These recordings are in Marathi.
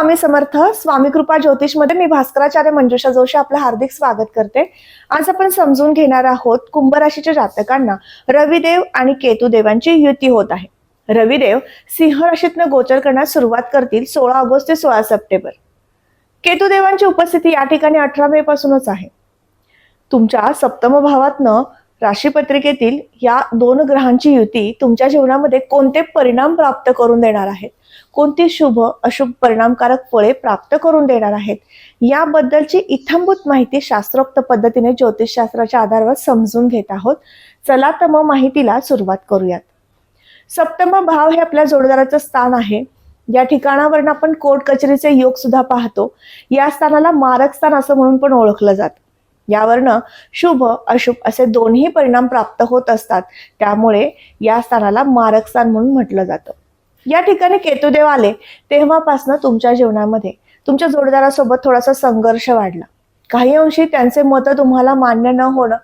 स्वामी समर्थ स्वामी कृपा ज्योतिषमध्ये मी भास्कराचार्य मंजुषा जोशी आपलं हार्दिक स्वागत करते. आज आपण समजून घेणार आहोत कुंभ राशीच्या जातकांना रविदेव आणि केतुदेवांची युती होत आहे. रविदेव सिंह राशीतनं गोचर करण्यास सुरुवात करतील सोळा ऑगस्ट ते सोळा सप्टेंबर. केतुदेवांची उपस्थिती या ठिकाणी अठरा मे पासूनच आहे. तुमच्या सप्तम भावातनं राशीपत्रिकेतील या दोन ग्रहांची युती तुमच्या जीवनामध्ये कोणते परिणाम प्राप्त करून देणार आहेत? कोणती शुभ अशुभ परिणामकारक फळे प्राप्त करून देणार आहेत? याबद्दलची इथंभूत माहिती शास्त्रोक्त पद्धतीने ज्योतिषशास्त्राच्या आधारावर समजून घेत आहोत. चला तर मग माहितीला सुरुवात करूयात. सप्तम भाव हे आपल्या जोडदाराचं स्थान आहे. या ठिकाणावरून आपण कोर्ट कचेरीचे योग सुद्धा पाहतो. या स्थानाला मारक स्थान असं म्हणून पण ओळखलं जातं. यावरनं शुभ अशुभ असे दोन्ही परिणाम प्राप्त होत असतात. त्यामुळे या स्थानाला मारक स्थान म्हणून म्हटलं जातं. या ठिकाणी केतुदेव आले तेव्हापासनं तुमच्या जीवनामध्ये तुमच्या जोडदारासोबत थोडासा संघर्ष वाढला. काही अंशी त्यांचे मतं तुम्हाला मान्य न होणं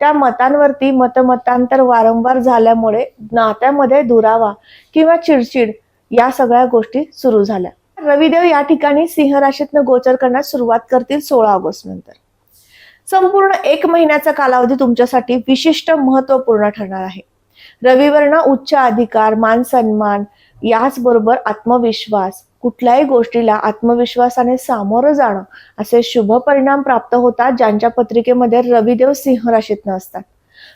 त्या मतांवरती मतमतांतर वारंवार झाल्यामुळे नात्यामध्ये दुरावा किंवा चिडचिड या सगळ्या गोष्टी सुरू झाल्या. रविदेव या ठिकाणी सिंह राशीतनं गोचर करण्यास सुरुवात करतील सोळा ऑगस्ट नंतर. संपूर्ण एक महिन्याचा कालावधी तुमच्यासाठी विशिष्ट महत्त्वपूर्ण ठरणार आहे. रविवर्णा उच्च अधिकार मान सन्मान याचबरोबर आत्मविश्वास कुठल्याही गोष्टीला आत्मविश्वासाने सामोरं जाणं असे शुभ परिणाम प्राप्त होतात ज्यांच्या पत्रिकेमध्ये रविदेव सिंह राशीतनं असतात.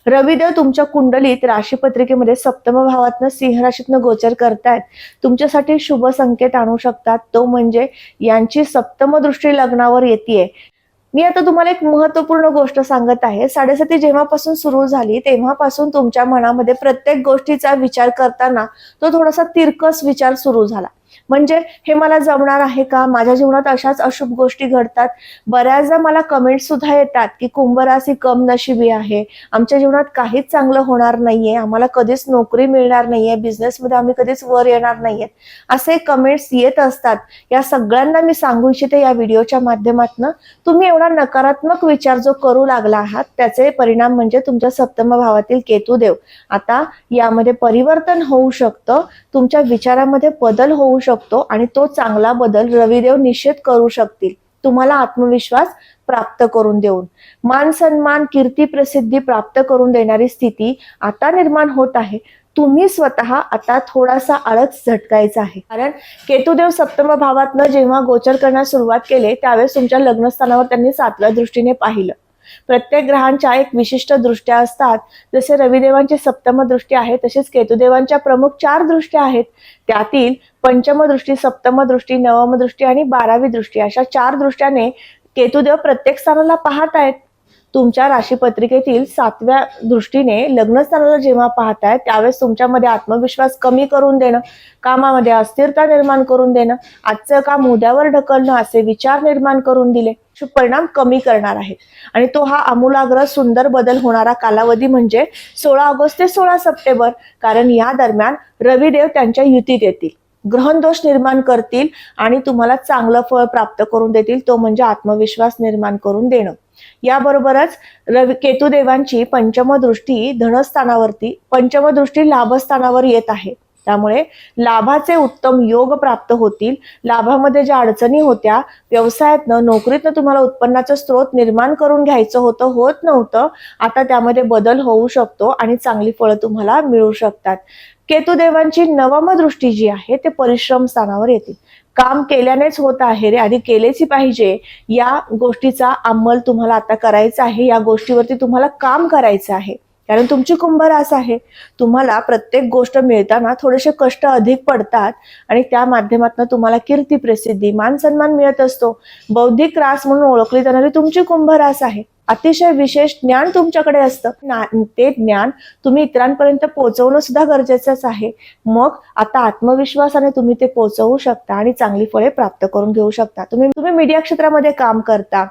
रविदेव तुमच्या कुंडलीत राशी पत्रिकेमध्ये सप्तम भावातनं सिंह राशीतनं गोचर करतायत. तुमच्यासाठी शुभ संकेत आणू शकतात. तो म्हणजे यांची सप्तम दृष्टी लग्नावर येते मी आता तुम्हाला एक महत्त्वपूर्ण गोष्ट सांगत आहे. साडेसाती जेव्हापासून सुरू झाली तेव्हापासून तुमच्या मनामध्ये प्रत्येक गोष्टीचा विचार करताना तो थोडासा तिरकस विचार सुरू झाला. म्हणजे हे मला जमणार आहे का? माझ्या जीवनात अशाच अशुभ गोष्टी घडतात. बऱ्याचदा मला कमेंट सुद्धा येतात की कुंभ राशी कम नशिबी आहे. आमच्या जीवनात काहीच चांगलं होणार नाहीये. आम्हाला कधीच नोकरी मिळणार नाहीये. बिझनेसमध्ये आम्ही कधीच वर येणार नाहीयेत. असे कमेंट्स येत असतात. या सगळ्यांना मी सांगू इच्छिते या व्हिडिओच्या माध्यमातून. तुम्ही एवढा नकारात्मक विचार जो करू लागला आहात त्याचे परिणाम म्हणजे तुमच्या सप्तम भावातील केतुदेव. आता यामध्ये परिवर्तन होऊ शकतं. तुमच्या विचारामध्ये बदल होऊ शकतो आणि तो चांगला बदल रविदेव निश्चित करू शकतील. तुम्हाला आत्मविश्वास प्राप्त करून देऊन. मान सन्मान कीर्ती प्रसिद्धी प्राप्त करून देणारी स्थिती आता निर्माण होत आहे. तुम्ही स्वतः आता थोडासा आळस झटकायचा आहे. कारण केतुदेव सप्तम भावातनं जेव्हा गोचर करण्यास सुरुवात केले त्यावेळेस तुमच्या लग्नस्थानावर त्यांनी सातव्या दृष्टीने पाहिलं. प्रत्येक ग्रहांच्या एक विशिष्ट दृष्ट्या असतात. जसे रविदेवांची सप्तम दृष्टी आहे तसेच केतुदेवांच्या प्रमुख चार दृष्ट्या आहेत. त्यातील पंचम दृष्टी सप्तम दृष्टी नवम दृष्टी आणि बारावी दृष्टी अशा चार दृष्ट्याने केतुदेव प्रत्येक स्थानाला पाहत आहेत. तुमच्या राशीपत्रिकेतील सातव्या दृष्टीने लग्नस्थानाला जेव्हा पाहताय त्यावेळेस तुमच्यामध्ये आत्मविश्वास कमी करून देणं कामामध्ये अस्थिरता निर्माण करून देणं आजचं काम उद्यावर ढकलणं असे विचार निर्माण करून दिले परिणाम कमी करणार आहेत आणि तो हा आमूलाग्र सुंदर बदल होणारा कालावधी म्हणजे सोळा ऑगस्ट ते सोळा सप्टेंबर कारण या दरम्यान रविदेव त्यांच्या युतीत येतील. ग्रहणदोष निर्माण करतील आणि तुम्हाला चांगलं फळ प्राप्त करून देतील तो म्हणजे आत्मविश्वास निर्माण करून देणं. याबरोबरच रवि केतुदेवांची पंचम दृष्टी धनस्थानावरती पंचमदृष्टी लाभस्थानावर येत आहे. त्यामुळे लाभाचे उत्तम योग प्राप्त होतील. लाभामध्ये ज्या अडचणी होत्या व्यवसायातनं नोकरीतनं तुम्हाला उत्पन्नाचं स्रोत निर्माण करून घ्यायचं होतं होत नव्हतं आता त्यामध्ये बदल होऊ शकतो आणि चांगली फळं तुम्हाला मिळू शकतात. केतुदेवांची नवम दृष्टी जी आहे ते परिश्रम स्थानावर येतील. काम केल्यानेच होत आहे रे आधी केलेच पाहिजे. या गोष्टीचा अंमल तुम्हाला आता करायचा आहे या गोष्टीवरती तुम्हाला काम करायचं आहे. कारण तुमची कुंभरास आहे. तुम्हाला प्रत्येक गोष्ट मिळताना थोडेसे कष्ट अधिक पडतात आणि त्या माध्यमातून तुम्हाला कीर्ती प्रसिद्धी मान सन्मान मिळत असतो. बौद्धिक रास म्हणून ओळखली जाणारी तुमची कुंभरास आहे. अतिशय विशेष ज्ञान तुमच्याकडे असतं. ते ज्ञान तुम्ही इतरांपर्यंत पोहोचवणं सुद्धा गरजेचंच आहे. मग आता आत्मविश्वासाने तुम्ही ते पोहोचवू शकता आणि चांगली फळे प्राप्त करून घेऊ शकता. तुम्ही तुम्ही मीडिया क्षेत्रामध्ये काम करता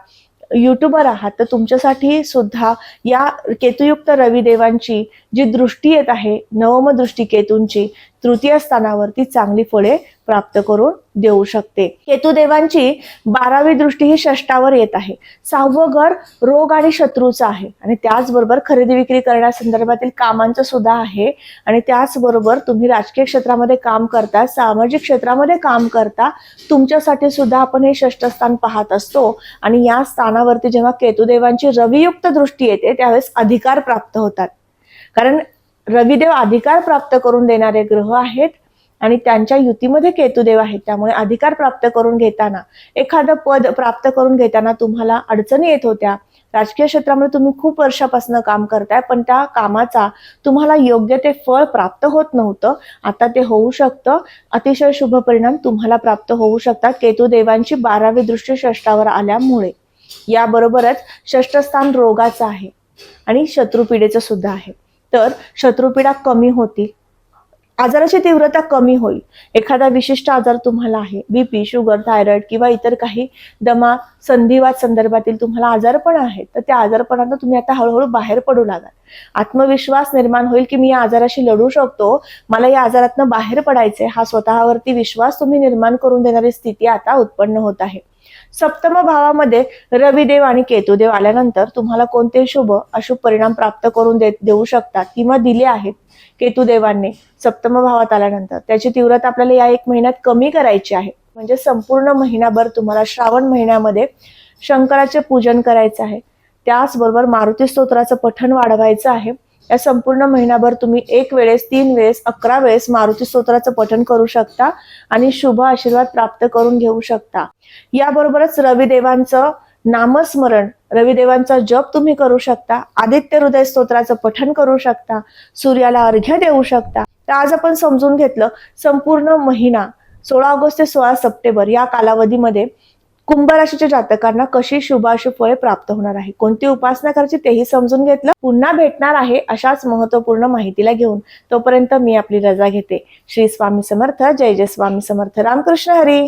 युट्यूबर आहात तर तुमच्यासाठी सुद्धा या केतुयुक्त रविदेवांची जी दृष्टी येत आहे नवम दृष्टी केतूंची तृतीय स्थानावरती चांगली फळे प्राप्त करून देऊ शकते. केतुदेवांची बारावी दृष्टी ही षष्टावर येत आहे. सहावं घर रोग आणि शत्रूचं आहे आणि त्याचबरोबर खरेदी विक्री करण्यासंदर्भातील कामांचं सुद्धा आहे आणि त्याचबरोबर तुम्ही राजकीय क्षेत्रामध्ये काम करता सामाजिक क्षेत्रामध्ये काम करता तुमच्यासाठी सुद्धा आपण हे षष्टस्थान पाहत असतो आणि या स्थानावरती जेव्हा केतुदेवांची रवियुक्त दृष्टी येते त्यावेळेस अधिकार प्राप्त होतात. कारण रविदेव अधिकार प्राप्त करून देणारे ग्रह आहेत आणि त्यांच्या युतीमध्ये केतुदेव आहेत. त्यामुळे अधिकार प्राप्त करून घेताना एखादं पद प्राप्त करून घेताना तुम्हाला अडचणी येत होत्या. राजकीय क्षेत्रामध्ये तुम्ही खूप वर्षापासून काम करताय पण त्या कामाचा तुम्हाला योग्य ते फळ प्राप्त होत नव्हतं. आता ते होऊ शकतं. अतिशय शुभ परिणाम तुम्हाला प्राप्त होऊ शकतात केतुदेवांची बारावी दृष्टी षष्टावर आल्यामुळे. याबरोबरच षष्ठस्थान रोगाचं आहे आणि शत्रुपीडेचं सुद्धा आहे. तर शत्रुपीडा कमी होतील आजाराची तीव्रता कमी होईल. एखादा विशिष्ट आजार तुम्हाला आहे बीपी शुगर थायरॉइड किंवा इतर काही दमा संधिवाद संदर्भातील तुम्हाला आजारपण आहेत तर त्या आजारपणातून तुम्ही आता हळूहळू बाहेर पडू लागाल. आत्मविश्वास निर्माण होईल की मी या आजाराशी लढू शकतो मला या आजारातनं बाहेर पडायचंय हा स्वतःवरती विश्वास तुम्ही निर्माण करून देणारी स्थिती आता उत्पन्न होत आहे. सप्तम भावामध्ये रविदेव आणि केतुदेव आल्यानंतर तुम्हाला कोणते शुभ अशुभ परिणाम प्राप्त करून दे देऊ शकतात किंवा दिले आहेत केतुदेवांनी सप्तम भावात आल्यानंतर? त्याची तीव्रता आपल्याला या एक महिन्यात कमी करायची आहे. म्हणजे संपूर्ण महिनाभर तुम्हाला श्रावण महिन्यामध्ये शंकराचे पूजन करायचं आहे. त्याचबरोबर मारुती स्तोत्राचं पठण वाढवायचं आहे. या संपूर्ण महिनाभर तुम्ही एक वेळेस तीन वेळेस अकरा वेळेस मारुती स्तोत्राचं पठण करू शकता आणि शुभ आशीर्वाद प्राप्त करून घेऊ शकता. याबरोबरच रविदेवांचं नामस्मरण रविदेवांचा जप तुम्ही करू शकता आदित्य हृदय स्तोत्राचं पठण करू शकता सूर्याला अर्घ्य देऊ शकता. तर आज आपण समजून घेतलं संपूर्ण महिना सोळा ऑगस्ट ते सोळा सप्टेंबर या कालावधीमध्ये कुंभ राशीच्या जातकांना कशी शुभाशुभ फळे प्राप्त होणार आहे? कोणती उपासना करायची तेही समजून घेतलं? पुन्हा भेटणार आहे अशाच महत्त्वपूर्ण माहितीला घेऊन. तोपर्यंत मी आपली रजा घेते. श्री स्वामी समर्थ. जय जय स्वामी समर्थ. रामकृष्ण हरी.